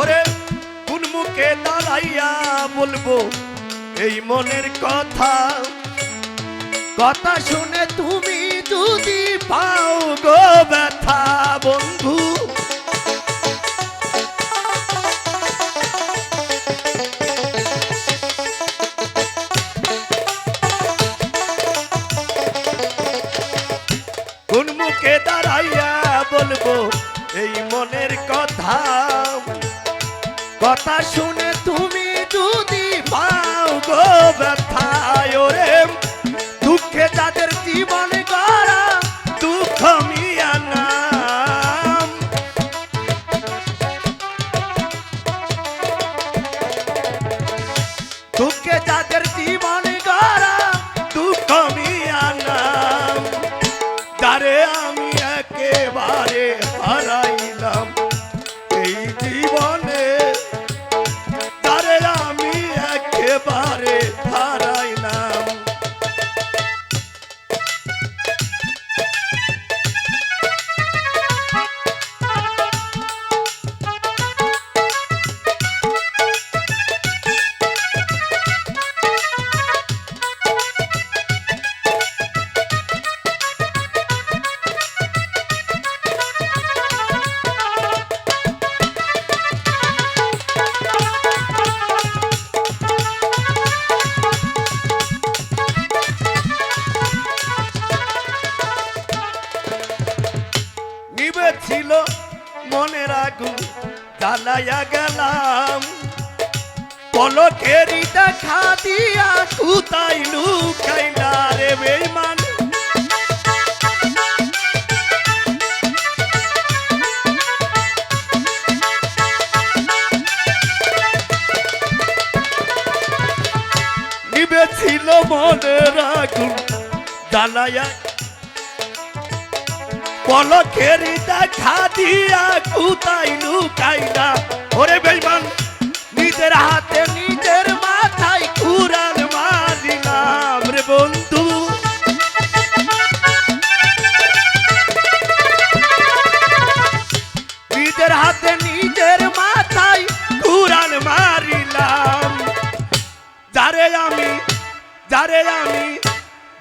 ওরে কোন মুখে দাঁড়াইয়া বলব এই মনের কথা? কথা শুনে তুমি যদি পাও গো ব্যথা বন্ধু। কোন মুখে দাঁড়াইয়া বলব এই মনের কথা? কথা শুনে তুমি যদি পাও গো ব্যথায় ওরে, দুঃখে যাদের জীবন গড়া, দুঃখ আমি একেবারে হারাইলাম ছিল মনের আগুন জ্বালাইয়া গেলাম। পলকেরই দেখা দিয়া কুতাই লুকাইলা রে বেইমান। নিবে ছিল মনের আগুন জ্বালাইয়া পলকের দেখা দিয়া কুতাই লুকাইলা। ওরে বেইমান, নিজের হাতে নিজের মাথায় কুরান মারিলাম রে বন্ধু। নিজের হাতে নিজের মাথায় কুরান মারিলাম। যারে আমি যারে আমি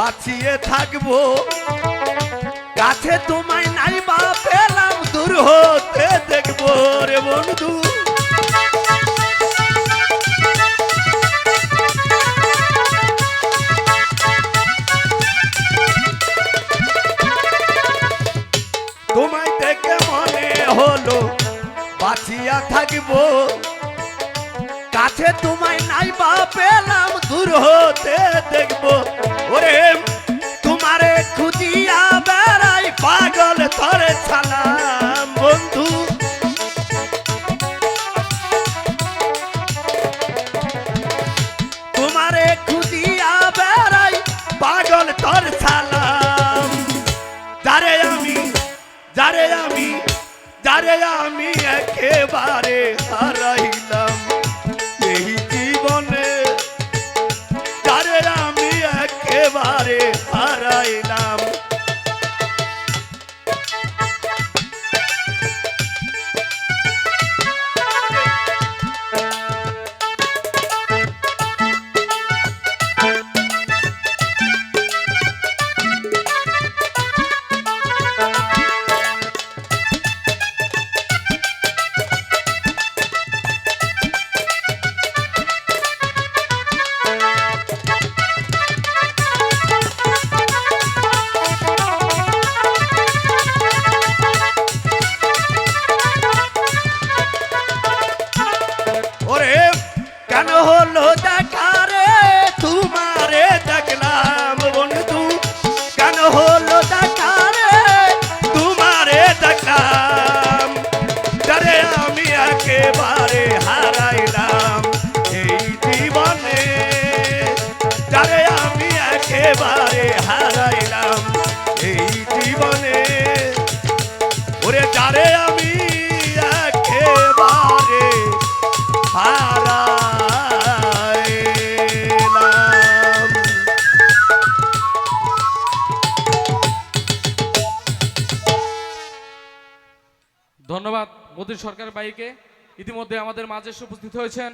বাঁচিয়ে থাকব। কাছে তোমায় নাই বা পেলাম, দূর হতে দেখব রে বন্ধু। তোমায় দেখে মনে হলো, বাঁচিয়া থাকব। কাছে তোমায় নাই বা পেলাম, দূর হতে দেখব। ওরে, তোমারে খুঁজিয়া বেড়াই পাগল ধরে ছালাম বন্ধু। তোমারে খুঁজিয়া বেড়াই পাগল ধর ছালাম যারে আমি যারে আমি যারে আমি একেবারে হারাইলাম। হলো দেখা রে, তোমারে দেখলাম বন্ধু। কেন হলো দেখা রে, তোমারে দেখলাম। তারে আমি একেবারে হারাইলাম এই জীবনে। তারে আমি একেবারে হারাইলাম এই জীবনে। ওরে যারে আমি ধন্যবাদ মোদীর সরকার বাইকে ইতিমধ্যে আমাদের মাঝে উপস্থিত হয়েছেন।